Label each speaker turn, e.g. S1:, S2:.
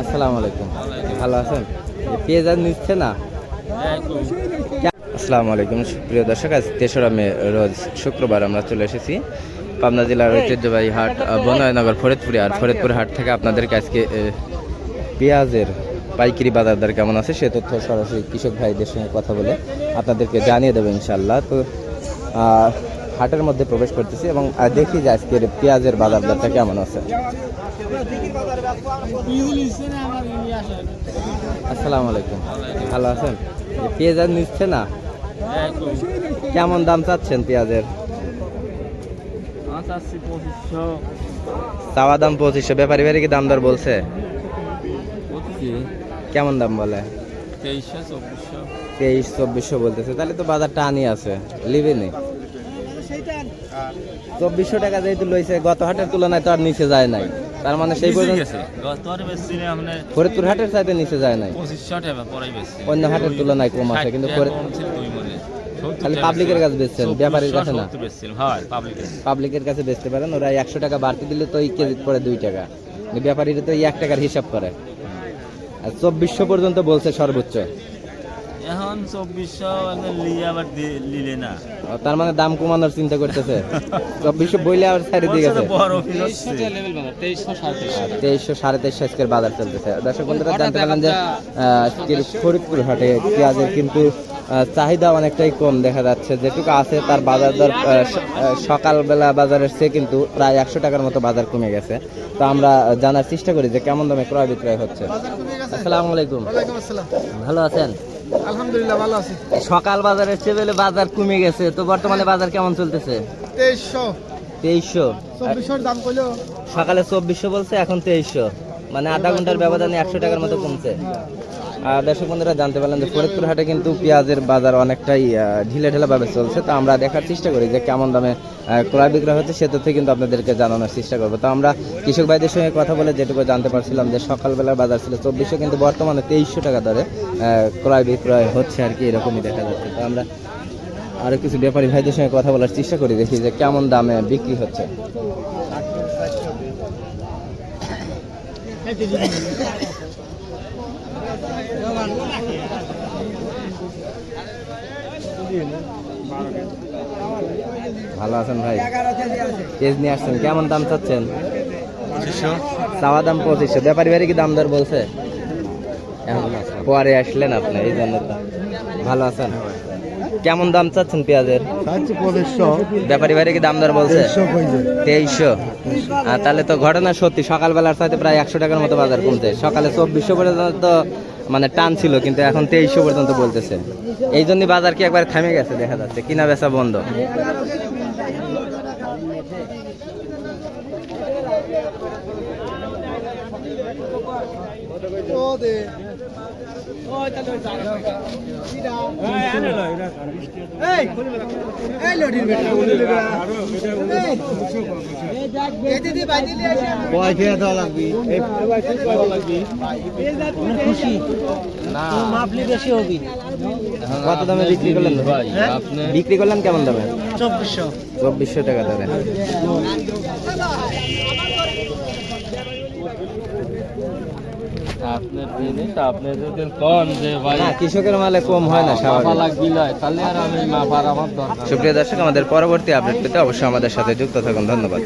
S1: আসসালামু আলাইকুম। ভালো আছেন? পেঁয়াজ আর নিচ্ছে না? আসসালামু আলাইকুম প্রিয় দর্শক, আজ তেসরা মে, রোজ শুক্রবার আমরা চলে এসেছি পাবনা জেলার ঐতিহ্যবাহী হাট বনয়নগর ফরিদপুরে। আর ফরিদপুর হাট থেকে আপনাদেরকে আজকে পেঁয়াজের পাইকারি বাজার দর কেমন আছে সে তথ্য সরাসরি কৃষক ভাইদের সঙ্গে কথা বলে আপনাদেরকে জানিয়ে দেবো ইনশাল্লাহ তো হাটের মধ্যে প্রবেশ করতেছি এবং দেখি যে আজকের পেঁয়াজের বাজার দরটা কেমন আছে। আসসালামু আলাইকুম। ভালো আছেন? পেঁয়াজ আর নিচ্ছে না? কেমন দাম চাচ্ছেন পেঁয়াজের? চাওয়া দাম পঁচিশশো। ব্যাপারী বাড়ি কি দাম দর বলছে? কেমন দাম বলে? তেইশ চব্বিশশো বলতেছে। তাহলে তো বাজার টানই আছে। লিবে নেই। চব্বিশশো টাকা যেহেতু লইছে গত হাটের তুলনায় তো আর নিচে যায় নাই। তার মানে সেই পর্যন্ত ফরিদপুর হাটের চাইতে নিচে যায় নাই। অন্য হাটের তুলনায় কম আছে কিন্তু খালি পাবলিকের কাছে বেচছেন ব্যাপারীর কাছে না। পাবলিকের। কাছে বেচতে পারেন ওরা একশো টাকা বাড়তি দিলে তো এই কেজি পড়ে দুই টাকা। ব্যাপারীরা তো এক টাকার হিসাব করে। আর চব্বিশশো পর্যন্ত বলছে সর্বোচ্চ।
S2: এখন চব্বিশশো লিয়ে আবার লিলে না।
S1: তার মানে দাম কমানোর চিন্তা করতেছে। চব্বিশশো বইলে আবার দিয়ে গেছে। তেইশশো সাড়ে তেইশশো আজকের বাজার চলতেছে। দর্শক বন্ধুরা জানতে পারলেন যে আজকের ফরিদপুর হাটে পেঁয়াজের কিন্তু চাহিদা অনেকটাই কম দেখা যাচ্ছে। যেটুকু আছে তার বাজার দর সকালবেলা বাজারের চেয়ে কিন্তু প্রায় একশো টাকার মতো বাজার কমে গেছে। তো আমরা জানার চেষ্টা করি যে কেমন দামে ক্রয় বিক্রয় হচ্ছে। আসসালামু আলাইকুম। ভালো আছেন?
S3: আলহামদুলিল্লাহ ভালো আছি।
S1: সকাল বাজারের চেয়ে বলে বাজার কমে গেছে। তো বর্তমানে বাজার কেমন চলতেছে?
S3: তেইশশো।
S1: তেইশশো।
S3: চব্বিশশোর দাম কইলো।
S1: সকালে চব্বিশশো বলছে এখন তেইশশো। মানে আধা ঘণ্টার ব্যবধানে একশো টাকার মতো কমছে। দর্শক বন্ধুরা, জানতে পারলেন যে ফরিদপুর হাটে কিন্তু পেঁয়াজের বাজার অনেকটাই ঢিলে ঢেলা ভাবে চলছে। তো আমরা দেখার চেষ্টা করি যে কেমন দামে ক্রয় বিক্রয় হচ্ছে, সে তথ্য কিন্তু আপনাদেরকে জানানোর চেষ্টা করব। তো আমরা কৃষক ভাইদের সঙ্গে কথা বলে যেটুকু জানতে পারছিলাম যে সকালবেলার বাজার ছিল চব্বিশশো, কিন্তু বর্তমানে তেইশশো টাকা দরে ক্রয় বিক্রয় হচ্ছে আর কি, এরকমই দেখা যাচ্ছে। তো আমরা আরও কিছু ব্যাপারী ভাইদের সঙ্গে কথা বলার চেষ্টা করি, দেখি যে কেমন দামে বিক্রি হচ্ছে। ভালো আছেন ভাই? কেজ নিয়ে আসছেন কেমন দাম চাচ্ছেন? চাওয়া দাম পঁচিশশো। ব্যাপারী বাড়ি কি দাম দর বলছে? পরে আসলেন আপনি এই জন্য ভালো আছেন? কেমন দাম চাচ্ছেন পেঁয়াজের? ব্যাপারী বাড়ি কি দাম দর বলছে? তেইশশো। আর তাহলে তো ঘটনা সত্যি সকালবেলার সাথে প্রায় একশো টাকার মতো বাজার কমছে। সকালে চব্বিশশো পর্যন্ত মানে টান ছিল কিন্তু এখন তেইশশো পর্যন্ত বলতেছে। এই জন্য বাজার কি একবার থেমে গেছে দেখা যাচ্ছে। কিনা বেচা বন্ধ। কত দামে বিক্রি করলেন বিক্রি করলেন কেমন দামে
S3: চব্বিশশো
S1: চব্বিশশো টাকা ধরে
S2: আপনার জিনিস আপনি যদি কন যে ভাই
S1: কৃষকের মালে কম হয় না
S2: লাগবি তাহলে আর আমি মাপার আমার দরকার
S1: সুপ্রিয় দর্শক আমাদের পরবর্তী আপডেট পেতে অবশ্যই আমাদের সাথে যুক্ত থাকুন। ধন্যবাদ।